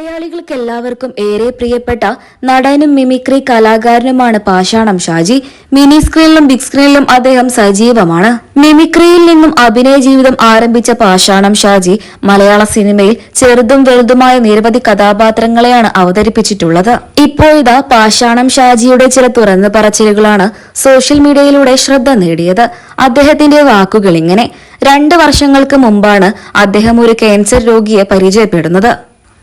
മലയാളികൾക്ക് എല്ലാവർക്കും ഏറെ പ്രിയപ്പെട്ട നടനും മിമിക്രി കലാകാരനുമാണ് പാഷാണം ഷാജി. മിനി സ്ക്രീനിലും ബിഗ് സ്ക്രീനിലും അദ്ദേഹം സജീവമാണ്. മിമിക്രിയിൽ നിന്നും അഭിനയ ജീവിതം ആരംഭിച്ച പാഷാണം ഷാജി മലയാള സിനിമയിൽ ചെറുതും വലുതുമായ നിരവധി കഥാപാത്രങ്ങളെയാണ് അവതരിപ്പിച്ചിട്ടുള്ളത്. ഇപ്പോഴിതാ പാഷാണം ഷാജിയുടെ ചില തുറന്നു പറച്ചിലുകളാണ് സോഷ്യൽ മീഡിയയിലൂടെ ശ്രദ്ധ നേടിയത്. അദ്ദേഹത്തിന്റെ വാക്കുകൾ ഇങ്ങനെ രണ്ട് വർഷങ്ങൾക്ക് മുമ്പാണ് അദ്ദേഹം ഒരു ക്യാൻസർ രോഗിയെ പരിചയപ്പെടുന്നത്.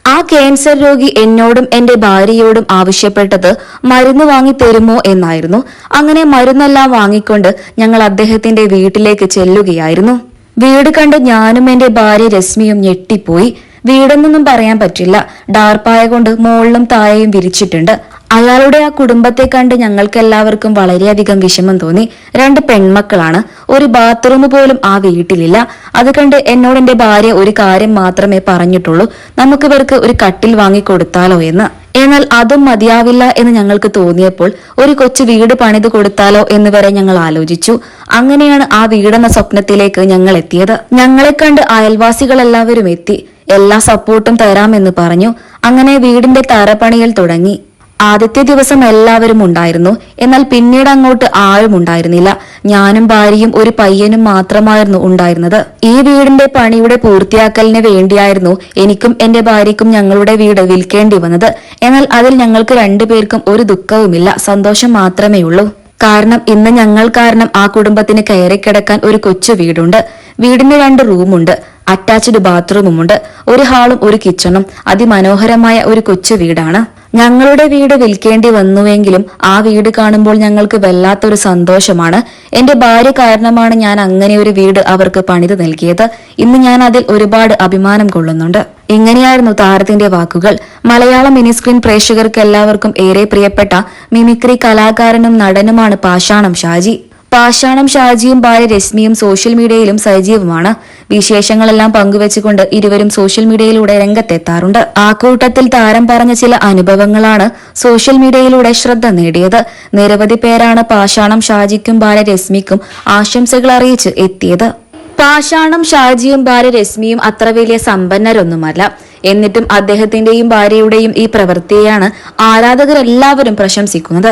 ആ ക്യാൻസർ രോഗി എന്നോടും എന്റെ ഭാര്യയോടും ആവശ്യപ്പെട്ടത് മരുന്ന് വാങ്ങി തരുമോ എന്നായിരുന്നു. അങ്ങനെ മരുന്നെല്ലാം വാങ്ങിക്കൊണ്ട് ഞങ്ങൾ അദ്ദേഹത്തിന്റെ വീട്ടിലേക്ക് ചെല്ലുകയായിരുന്നു. വീട് കണ്ട് ഞാനും എന്റെ ഭാര്യ രശ്മിയും ഞെട്ടിപ്പോയി. വീടെന്നൊന്നും പറയാൻ പറ്റില്ല. ഡാർപ്പായ കൊണ്ട് മുകളിലും താഴെയും വിരിച്ചിട്ടുണ്ട്. അയാളുടെ ആ കുടുംബത്തെ കണ്ട് ഞങ്ങൾക്കെല്ലാവർക്കും വളരെയധികം വിഷമം തോന്നി. രണ്ട് പെൺമക്കളാണ്. ഒരു ബാത്റൂം പോലും ആ വീട്ടിലില്ല. അത് കണ്ട് എന്നോട് എന്റെ ഭാര്യ ഒരു കാര്യം മാത്രമേ പറഞ്ഞിട്ടുള്ളൂ. നമുക്ക് ഇവർക്ക് ഒരു കട്ടിൽ വാങ്ങിക്കൊടുത്താലോ എന്ന്. എന്നാൽ അതും മതിയാവില്ല എന്ന് ഞങ്ങൾക്ക് തോന്നിയപ്പോൾ ഒരു കൊച്ചു വീട് പണിത് കൊടുത്താലോ എന്ന് വരെ ഞങ്ങൾ ആലോചിച്ചു. അങ്ങനെയാണ് ആ വീടെന്ന സ്വപ്നത്തിലേക്ക് ഞങ്ങൾ എത്തിയത്. ഞങ്ങളെ കണ്ട് അയൽവാസികൾ എല്ലാവരും എത്തി. എല്ലാ സപ്പോർട്ടും തരാമെന്ന് പറഞ്ഞു. അങ്ങനെ വീടിന്റെ തറപ്പണിയിൽ തുടങ്ങി. ആദ്യത്തെ ദിവസം എല്ലാവരും ഉണ്ടായിരുന്നു. എന്നാൽ പിന്നീട് അങ്ങോട്ട് ആരും ഉണ്ടായിരുന്നില്ല. ഞാനും ഭാര്യയും ഒരു പയ്യനും മാത്രമായിരുന്നു ഉണ്ടായിരുന്നത്. ഈ വീടിന്റെ പണിയുടെ പൂർത്തിയാക്കലിന് വേണ്ടിയായിരുന്നു എനിക്കും എന്റെ ഭാര്യയ്ക്കും ഞങ്ങളുടെ വീട് വിൽക്കേണ്ടി വന്നത്. എന്നാൽ അതിൽ ഞങ്ങൾക്ക് രണ്ടുപേർക്കും ഒരു ദുഃഖവുമില്ല. സന്തോഷം മാത്രമേ ഉള്ളൂ. കാരണം ഇന്ന് ഞങ്ങൾ കാരണം ആ കുടുംബത്തിന് കയറി കിടക്കാൻ ഒരു കൊച്ചു വീടുണ്ട്. വീടിന് രണ്ട് റൂമുണ്ട്. അറ്റാച്ച്ഡ് ബാത്റൂമുമുണ്ട്. ഒരു ഹാളും ഒരു കിച്ചണും. അതിമനോഹരമായ ഒരു കൊച്ചു വീടാണ്. ഞങ്ങളുടെ വീട് വിൽക്കേണ്ടി വന്നുവെങ്കിലും ആ വീട് കാണുമ്പോൾ ഞങ്ങൾക്ക് വല്ലാത്തൊരു സന്തോഷമാണ്. എന്റെ ഭാര്യ കാരണമാണ് ഞാൻ അങ്ങനെ ഒരു വീട് അവർക്ക് പണിത് നൽകിയത്. ഇന്ന് ഞാൻ അതിൽ ഒരുപാട് അഭിമാനം കൊള്ളുന്നുണ്ട്. ഇങ്ങനെയായിരുന്നു താരത്തിന്റെ വാക്കുകൾ. മലയാള മിനിസ്ക്രീൻ പ്രേക്ഷകർക്ക് എല്ലാവർക്കും ഏറെ പ്രിയപ്പെട്ട മിമിക്രി കലാകാരനും നടനുമാണ് പാഷാണം ഷാജി. പാഷാണം ഷാജിയും ഭാര്യ രശ്മിയും സോഷ്യൽ മീഡിയയിലും സജീവമാണ്. വിശേഷങ്ങളെല്ലാം പങ്കുവെച്ചുകൊണ്ട് ഇരുവരും സോഷ്യൽ മീഡിയയിലൂടെ രംഗത്തെത്താറുണ്ട്. ആ കൂട്ടത്തിൽ താരം പറഞ്ഞ ചില അനുഭവങ്ങളാണ് സോഷ്യൽ മീഡിയയിലൂടെ ശ്രദ്ധ നേടിയത്. നിരവധി പേരാണ് പാഷാണം ഷാജിക്കും ഭാര്യ രശ്മിക്കും ആശംസകൾ അറിയിച്ച് എത്തിയത്. പാഷാണം ഷാജിയും ഭാര്യ രശ്മിയും അത്ര വലിയ സമ്പന്നരൊന്നുമല്ല. എന്നിട്ടും അദ്ദേഹത്തിന്റെയും ഭാര്യയുടെയും ഈ പ്രവൃത്തിയെയാണ് ആരാധകരെല്ലാവരും പ്രശംസിക്കുന്നത്.